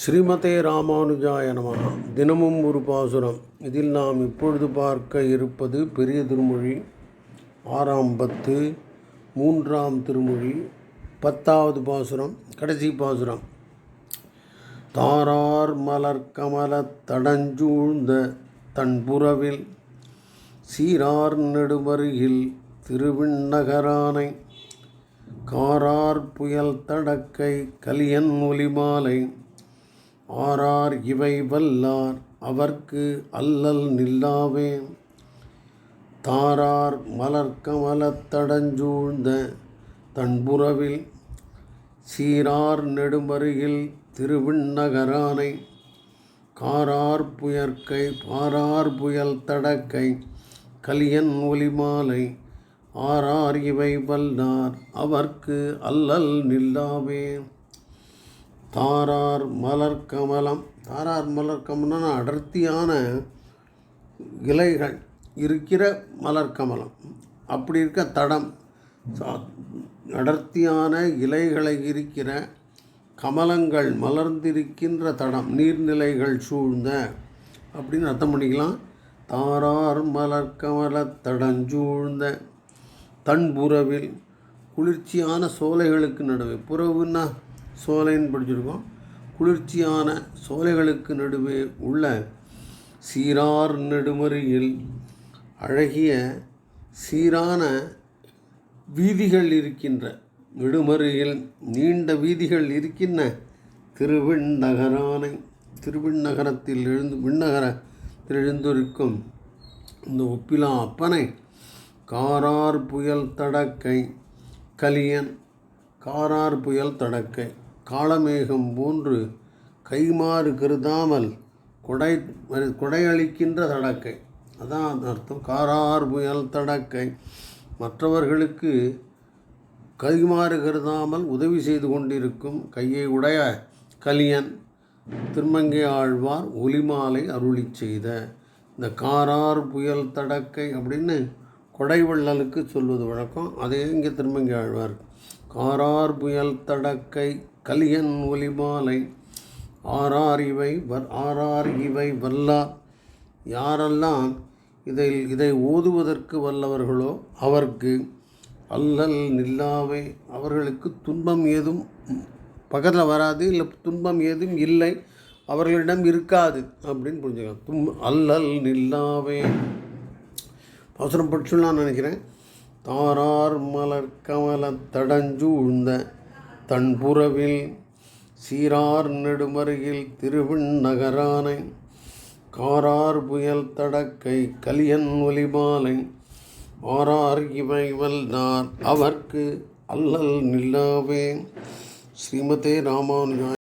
ஸ்ரீமதே ராமானுஜாய நமகா தினமும் ஒரு பாசுரம். இதில் நாம் இப்பொழுது பார்க்க இருப்பது பெரிய திருமொழி. ஆறாம் பத்து மூன்றாம் திருமொழி பத்தாவது பாசுரம் கடைசி பாசுரம். தாரார் மலர் கமல தடஞ்சூழ்ந்த தன்புறவில் சீரார் நெடுமருகில் திருவிண்ணகரானை காரார் புயல் தடக்கை கலியன் ஒலிமாலை ஆரார் இவை வல்லார் அவர்க்கு அல்லல் நில்லாவே தாரார் மலர்கமலத்தடஞ்சூழ்ந்த தன்புறவில் சீரார் நெடுமருகில் திருவிண்ணகரானை. காரார் புயற்கை பாரார் புயல் தடக்கை கலியன் ஒலிமாலை. ஆரார் இவை வல்லார் அவர்க்கு அல்லல் நில்லாவே தாரார் மலர் கமலம். தாரார் மலர் கமலம்னா அடர்த்தியான இலைகள் இருக்கிற மலர் கமலம். அப்படி இருக்க தடம். சா- அடர்த்தியான இலைகளை இருக்கிற கமலங்கள் மலர்ந்திருக்கின்ற தடம். நீர்நிலைகள் சூழ்ந்த. அப்படின்னு அர்த்தம் பண்ணிக்கலாம். தாரார் மலர் கமல தடஞ்சூழ்ந்த தன்புறவில் குளிர்ச்சியான சோலைகளுக்கு நடுவே. புறவுன்னா சோலைன்னு படிச்சிருக்கோம். குளிர்ச்சியான சோலைகளுக்கு நடுவே உள்ள சீரார் நெடுமறியில் அழகிய சீரான வீதிகள் இருக்கின்ற நெடுமறையில் நீண்ட வீதிகள் இருக்கின்ற திருவிண்ணகரானை திருவிண்ணகரத்தில் எழுந்து விண்ணகரத்தில் எழுந்திருக்கும் இந்த ஒப்பிலா அப்பனை காரார் புயல் தடக்கை கலியன் காரார் புயல் தடக்கை காளமேகம் போன்று கைமாறு கருதாமல் கொடை கொடையளிக்கின்ற தடக்கை. அதான் அர்த்தம். காரார் புயல் தடக்கை. மற்றவர்களுக்கு கைமாறு கருதாமல் உதவி செய்து கொண்டிருக்கும் கையை உடைய கலியன் திருமங்கை ஆழ்வார் ஒலிமாலை அருளி செய்த இந்த காரார் புயல் தடக்கை அப்படின்னு கொடைவள்ளலுக்கு சொல்வது வழக்கம். அதே இங்கே திருமங்கை ஆழ்வார் காரார் புயல் தடக்கை கலியன் ஒலிமாலை. ஆறார் இவை வர் ஆரார் இவை வல்லார் யாரெல்லாம் இதில் இதை ஓதுவதற்கு வல்லவர்களோ அவர்க்கு அல்லல் நில்லாவே அவர்களுக்கு துன்பம் ஏதும் பக்கத்தில் வராது இல்லை துன்பம் ஏதும் இல்லை அவர்களிடம் இருக்காது அப்படின்னு புரிஞ்சுக்கலாம் தும் அல்லல் நில்லாவே. அவசரம் படிச்சுலாம் நினைக்கிறேன். தாரார் மலர் கமல தடஞ்சூழ்ந்த தன்புறவில் சீரார் நெடுமருகில் திருவிண்ணகரானை காரார் புயல் தடக்கை கலியன் ஒலிமாலை ஆரார் இவை வல்லார் அவர்க்கு அல்லல் நில்லாவே. ஸ்ரீமதே ராமானுஜாய்